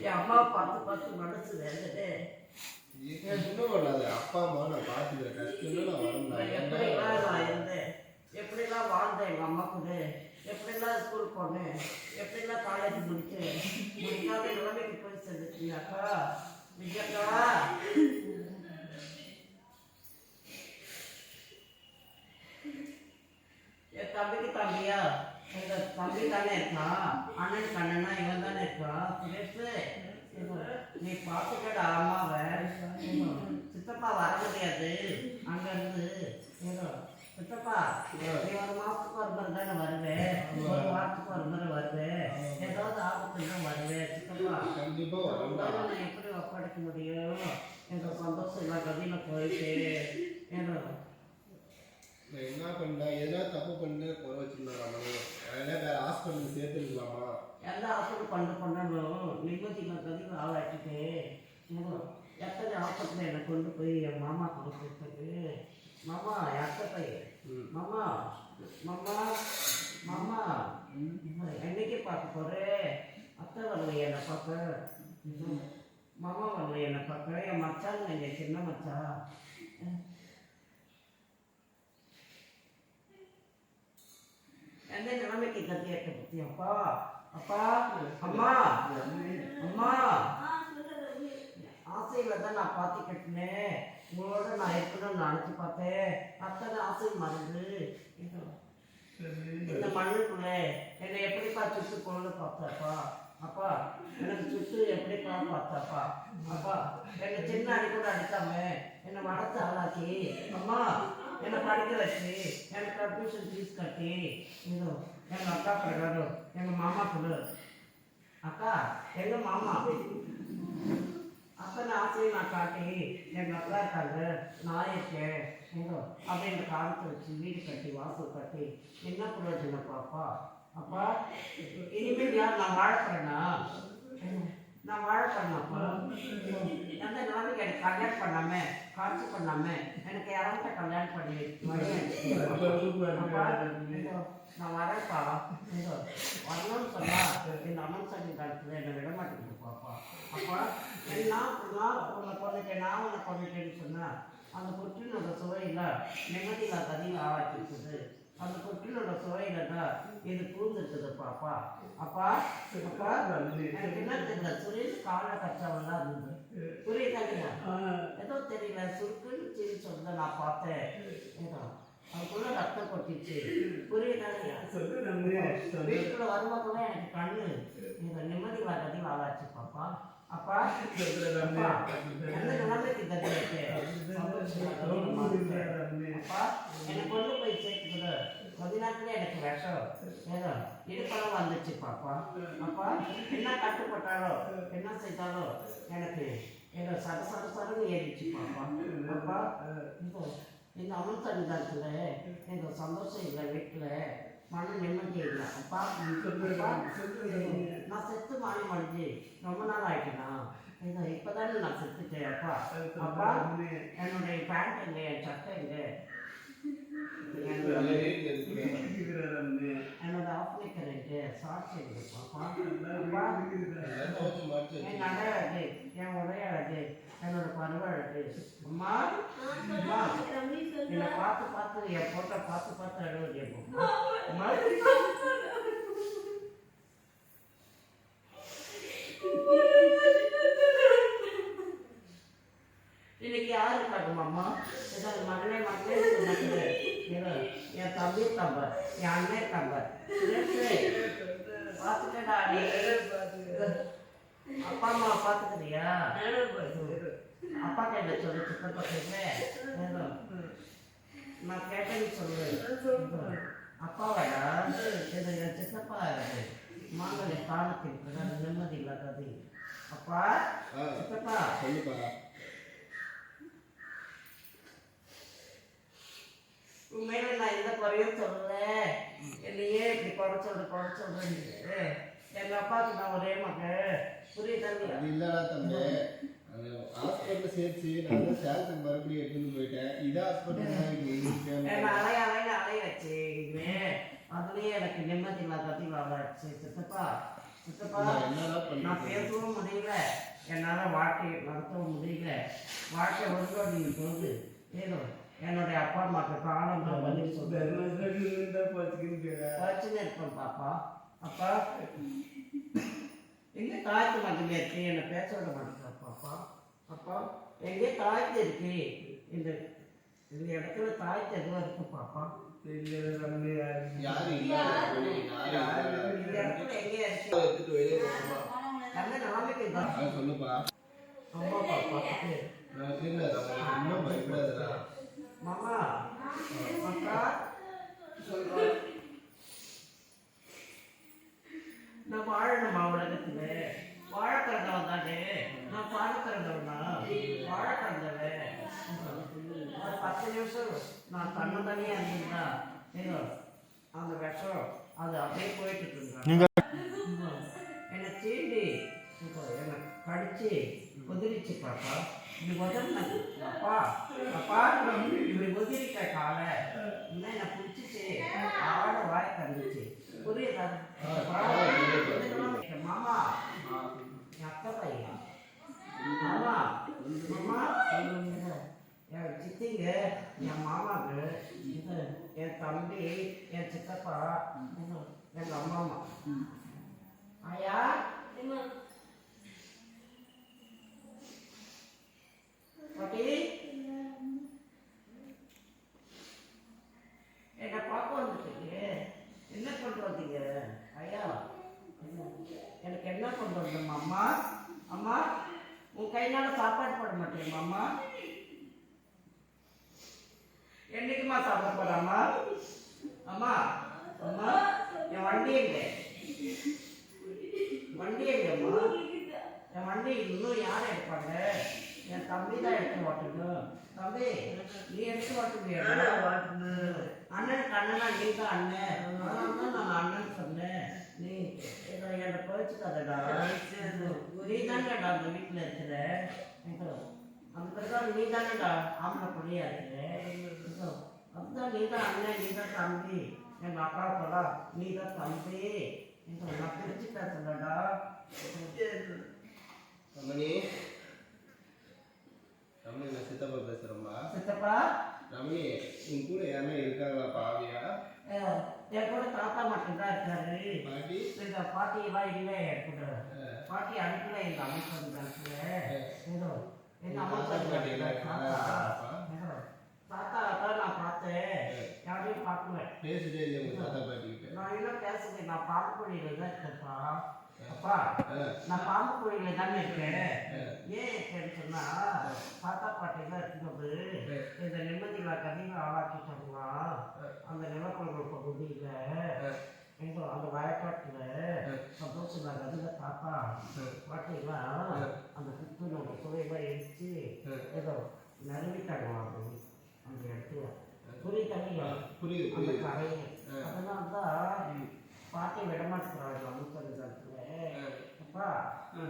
என் அம்மாவை பார்த்து பார்த்து மனசு பண்ணாது அப்பா அம்மா நான் பார்த்துக்கிறேன் நான் எப்படிலாம் இருந்தேன்? எப்படிலாம் வாழ்ந்தேன் எங்கள் அம்மா கூட எப்படிலாம் ஸ்கூல் போனேன்? எப்படிலாம் காலேஜ் முடிச்சேன் முடிக்காத நிலைமைக்கு போய் சேர்ந்துட்டீங்க அக்கா விஜயக்கா என் தம்பிக்கு தம்பியா எங்க தம்பி தானே இருக்கான் அண்ணன் கண்ணனா இவன் தானே இருக்கான் சுரேஷ் நீ பார்த்துக்கடா அம்மாவை சித்தப்பா வர முடியாது அங்க இருந்து ஏதோ சித்தப்பா நீ ஒரு மாதத்துக்கு ஒரு தானே வருது ஒரு வாரத்துக்கு ஒரு முறை வருது ஏதாவது ஆபத்து தான் வருது சித்தப்பா கண்டிப்பாக நான் எப்படி ஒப்படைக்க முடியும்? எங்கள் சந்தோஷம் நான் கதியில் போயிட்டு என்ன பண்ண எதனா தப்பு பண்ண குறை வேற ஹாஸ்பிட்டல் சேர்த்துருக்கலாமா எல்லா ஹாஸ்பிட்டல் பண்ண பண்ணணும் நிம்மதி நான் கதியில் ஆளாக்கிட்டேன் எத்தனை ஹாஸ்பிட்டல் என்னை கொண்டு போய் என் மாமா கொடுத்துருக்கு மாமா எத்தப்பை ம். மாமா மாமா மாமா என்னைக்கு பார்க்க போறேன் அத்தை வரல என்னை பார்க்க. மாமா வரல என்னை பார்க்க. என் மச்சான் என் சின்ன மச்சான் என்ன நிலைமைக்கு கத்தியாட்ட பத்தி அப்பா? அப்பா அம்மா அம்மா ஆசையில தான் நான் பார்த்து கட்டினேன் உங்களோட நான் இருக்கணும்னு நினச்சி பார்த்தேன் அத்தனை ஆசை மறந்து. இந்த மண்ணுக்குள்ள என்னை எப்படிப்பா சுட்டு கொண்டு பார்த்தாப்பா? அப்பா எனக்கு சுட்டு எப்படிப்பா பார்த்தாப்பா? அப்பா என்னை சின்ன அடி கூட அடிக்காம என்னை வளர்த்து ஆளாக்கி அம்மா என்னை படிக்க வச்சு எனக்கு அட்மிஷன் ஃபீஸ் கட்டி இதோ எங்கள் அக்கா பிரகாரம் எங்கள் மாமா பிள்ளை அக்கா எங்கள் மாமா? அத்தனை ஆசையும் நான் காட்டி எங்கள் அப்பா இருக்காங்க நான் இருக்கேன் ஏதோ அப்படின்ற காலத்தை வச்சு வீடு கட்டி வாசல் கட்டி என்ன பிரயோஜனம் பாப்பா? அப்பா இனிமேல் யார் நான் வாழப்படுறேனா நான் வாழப்படுறேன்ப்பா எந்த நாளைக்கு எனக்கு கல்யாணம் பண்ணாம காட்சி பண்ணாம எனக்கு யாராவது கல்யாணம் பண்ணி நான் வரேன்ப்பா. இதோ, வரணும்னு சொன்னா இந்த அம்மன் சனி காலத்துல என்னை விட மாட்டேங்குது பாப்பா. நான் நான் உன்னை கொண்டுட்டேன் நான் உன்னை கொண்டுட்டேன்னு சொன்னா அந்த புற்றினோட சுவையில நிம்மதியில கதியில் ஆளாக்கிருக்குது அந்த புற்றினோட சுவையில தான் இது பூந்துருக்குது பாப்பா. அப்பா அப்பா எனக்கு என்ன தெரியல சுரேஷ் காலை கச்சவெல்லாம் இருந்தது புரியுதாங்க ஏதோ தெரியல சுருக்குன்னு சிரி சொல்ல நான் பார்த்தேன். ஏதோ அதுக்குள்ள ரத்தம் கொட்டிச்சு. புரியுதாங்க வீட்டுக்குள்ள வரும்போதுல எனக்கு கண்ணு இந்த நிம்மதி வரதி வாழாச்சு பாப்பா. அப்பா இருக்கு அப்பா என்னை கொண்டு போய் சேர்த்துக்கிது கொஞ்ச நேரத்துல எனக்கு விஷம் ஏதோ இடுப்பெல்லாம் வந்துச்சு பாப்பா அப்பா என்ன கட்டுப்பட்டாலோ என்ன செய்தாலோ எனக்கு ஏதோ சர சர சரன்னு ஏறிச்சு பாப்பா அப்பா இந்த இந்த அமன் சன்னிதானத்தில் எனக்கு சந்தோஷம் இல்லை வீட்டில் மன நிம்மதி இல்லை அப்பா அப்பா, நான் செத்து மாறி மடிஞ்சு ரொம்ப நாள் ஆயிட்டேனா இதோ இப்போதானே நான் செத்துட்டேன் அப்பா. அப்பா என்னுடைய பேண்ட் எங்க சட்டை எங்க? என்னோட- எங்க பாப்பா அப்பா என் நடை அழகு என் உடை அழகு என்னோட பருவ அழகு அம்மா அம்மா என்னை பார்த்து பார்த்து என் போட்டோ பார்த்து பார்த்து அழுவது அம்மா. இன்னைக்கு யாரு இருக்காங்க அம்மா ஏதாவது மகனே மகனே சொன்னாங்க ஏதோ என் தம்பி இருக்காங்க என் அண்ணன் இருக்காங்க பார்த்துட்டேடா அப்பா அம்மா பார்த்துக்கிறியா? அப்பா கிட்ட சொல்லு சித்தப்பா கிட்ட ஏதோ. நான் கேட்டேன்னு சொல்லு. அப்பாவாடா? இது என் சித்தப்பா மாங்கலை காலத்தில் நிம்மதி இல்லாதது. அப்பா சித்தப்பா. சொல்லுப்பா. உண்மையில நான் எந்த குறையும் சொல்லல என்னையே இப்படி குறை சொல்ற குறை சொல்றேன்னு எங்க அப்பாவுக்கு நான் ஒரே மகன். புரியுதா இல்லடா தம்பி. ஹாஸ்பிட்டல் சேர்த்து நான் சேலத்துக்கு மறுபடியும் எடுத்துன்னு போயிட்டேன். இதே ஹாஸ்பிட்டல் என்ன அலைய அலைய அலைய வச்சு இனிமே அதுலயே எனக்கு நிம்மதி இல்லாத வளர்ச்சி சித்தப்பா சித்தப்பா நான் நான் பேசவும் முடியல. என்னால் வாழ்க்கையை நடத்தவும் முடியல. வாழ்க்கை ஒழுங்கா நீங்கள் சொல்லுது ஏதோ என்னுடைய அப்பா அம்மாக்கு பதில் சொல்லுவேன் பிரச்சனை இருப்பேன் பாப்பா. அப்பா எங்கே தாய்த்து மகன் இருக்கு? என்னை பேச விட மாட்டேங்க பாப்பா. அப்பா எங்கே தாய்த்து இருக்கு? இந்த இந்த இடத்துல தாய்த்து எதுவும் இருக்கு பாப்பா? சொல்லுப்பா. அம்மா பாப்பா இன்னும் பயப்படாதடா. மாமா அக்கா சொல்றேன் நான் வாழணுமா உலகத்துல? வாழ பிறந்தவன் தானே நான் பிறந்தவனா வாழ பிறந்தவன் ஒரு பத்து நிமிஷம் நான் தன்னை தனியாக இருந்திருந்தா ஏதோ அந்த விஷம் அது அப்படியே போயிட்டு இருந்தா என்னை தீண்டி இப்போ என்னை கடிச்சு உதிரிச்சு பாப்பா இப்படி உதறின அப்பா அப்பா இப்படி உதிரிக்க காலை இன்னும் என்னை பிடிச்சிச்சு ஆட வாய் கண்டுச்சு புரியுதா? மாமா என் அக்கா பையன். மாமா மாமா என் சித்திங்க என் மாமாக்கு என் தம்பி என் சித்தப்பா எங்கள் அம்மா அம்மா ஆயா பாட்டி என்ன பார்க்க வந்துட்டீங்க என்ன கொண்டு வந்தீங்க ஐயா என்ன? எனக்கு என்ன கொண்டு வந்தோம்மா அம்மா அம்மா உன் கையினால சாப்பாடு போட மாட்டேங்க அம்மா என்னைக்குமா சாப்பிட போறாமா அம்மா அம்மா என் வண்டி எங்க? வண்டி எங்கம்மா? என் வண்டி இன்னும் யார் எடுப்பாங்க? என் தம்பி தான் எடுத்து ஓட்டணும். தம்பி நீ எடுத்து ஓட்டுவியா அண்ணனுக்கு அண்ணனா நீ தான் அண்ணன்? அதனால தான் நான் அண்ணன் சொன்னேன். நீ என்னை குறைச்சிக்காதடா நீ தானேடா அந்த வீட்டில் இருக்கிற? அந்த பிறகு நீ தானேடா? ஆம்பளை பிள்ளையா இருக்கிற? இதோ, அதுதான் நீ தான் அண்ணன் நீ தான் தம்பி. எங்கள் அப்பா சொல்லா நீ தான் தம்பி. இதோ, நான் பிரிச்சு பேசலடா ரமணி. ரமணி நான் சித்தப்பா பேசுறேன்பா சித்தப்பா? ரமணி உன் கூட யாருன்னா இருக்காங்களா பாவியா? என் கூட தாத்தா மட்டும்தான் இருக்காரு. பாட்டி? இந்த பாட்டியெல்லாம் இல்லை என் கூட பாட்டி அனுப்பல எங்க அமைச்சர் அனுப்பல ஏதோ எங்க அமைச்சர் பாட்டியெல்லாம் இருக்காங்களா? தாத்தா தான் நான் பார்த்தேன் யாரையும் பார்க்கல பேசுதே இல்லையா உங்க தாத்தா பாட்டி கிட்ட நான் என்ன பேசுறேன் நான் பாம்புக்குழியில தான் இருக்கேன்ப்பா. அப்பா நான் பாம்புக்குழியில தானே இருக்கேன். ஏன் இருக்கேன்னு சொன்னா தாத்தா பாட்டி தான் இருக்கும்போது இந்த நிம்மதியில கதிகளை ஆளாக்கிட்டாங்களா அந்த நிலப்பரப்பு பகுதியில எங்க அந்த வயக்காட்டுல சந்தோஷம் கதில தாத்தா. பாட்டிங்களா அந்த சுத்தனோட சுவையெல்லாம் எரிச்சு ஏதோ அது அந்த இடத்துல. புரியுதாங்க புரியுது அந்த கரையை அதனால தான் பாட்டி விடமாட்டுறாங்க அமுத்தரத்துல அப்பா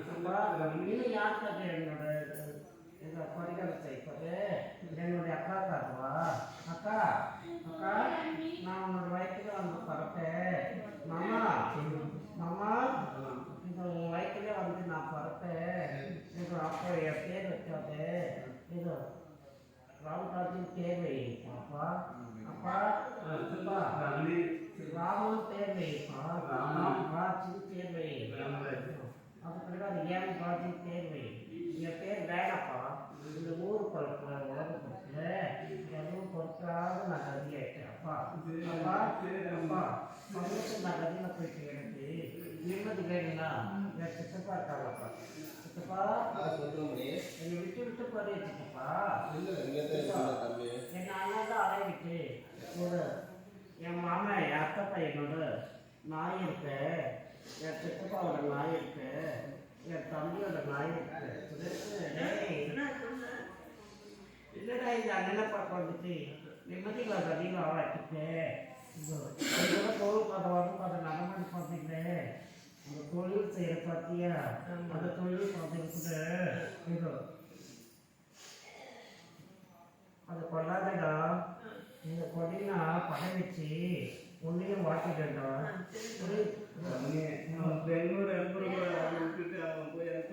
அப்பா இன்னும் யாருக்காக என்னோட இந்த பரிகாரம் செய்வது என்னுடைய அக்கா காட்டுவா? அக்கா அக்கா நான் உன்னோட வயிற்றுல வந்து பிறப்பேன். மாமா மாமா இந்த உன் வயிற்றுல வந்து நான் பிறப்பேன். இது அப்போ என் பேர் வச்சாது இது ராமராஜின் பேர் வை அப்பா அப்பா. அப்பா ராமன் பேர் வைப்பா ராமன் ராஜின் பேர் வை அது பிறகு ஏன் ராஜின் பேர் வை என் பேர் வேணப்பா இந்த ஊர் பொறுப்புல உலக பொறுப்புல எதுவும் பொறுக்காத நான் கதியாயிட்டேன் அப்பா அப்பா அப்பா. சந்தோஷம் நான் கதியில போயிட்டு எனக்கு. நிம்மதி வேணுங்களா என் சித்தப்பா இருக்காங்கப்பா. சித்தப்பா என்னை விட்டு விட்டு போறே சித்தப்பா இல்ல இங்கே தான் ஒரு என் மாமன் என் அத்தை பையனோட நாய் இருக்கு. என் சித்தப்பாவோட நாய் இருக்கு. என் தம்பியோட நாய் இருக்கு. இல்லடா இந்த அண்ணனை பார்க்க வந்துட்டு? நிம்மதியில் அதிகம் ஆளாக்கிட்டு இதோட தொழில் கதை வந்து அதை நடமாடி பார்த்தீங்களே அந்த தொழில் செய்கிற பார்த்தியா அந்த தொழில் பார்த்துக்கிட்டு இதோ. அது கொள்ளாதடா. இந்த கொடினா படம் வச்சு உன்னையும் வாட்டிட்டா அவனே அவன் பெங்களூர் அவன் போய் எனக்கு